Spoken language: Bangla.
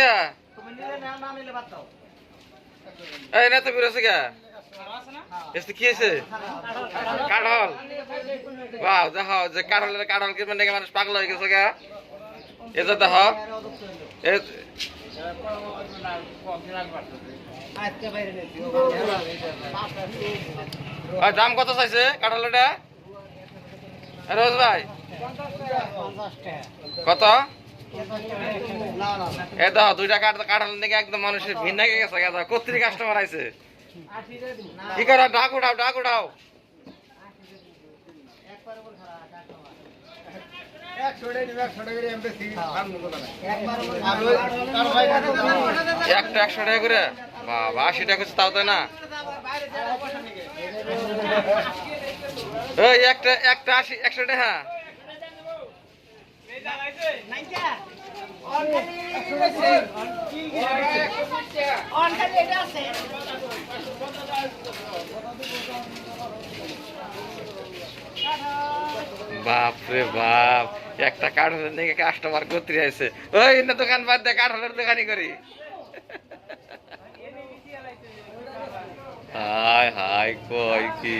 গা নিলে বাদ দাও এই না তো বিরসে গা। এসে কি হয়েছে? বাহ দেখো যে কাঠলের কাঠল কি মানে মানুষ পাগল হয়ে গেছে গা। যে দেখো দাম কত চাইছে কাঠলটা রোজ ভাই। কত? এ দেখো দুইটা কাঠ কাঠল দেখে একদম মানুষের ভিন্ন গেছে কত্রি কাস্টমার আইছে। কি করো, ডাক উঠাও ডাক উঠাও একটা একশো টাকা করে? বাবা, আশি টাকা তাও তো না। একটা একটা আশি, একশো টাকা। বাপ রে বাপ, একটা কাঠলের দিকে কাস্টমার করতে আছে ওই না দোকান বাদ দে, কাঠলের দোকানি করি। হায় হায়, কই কি?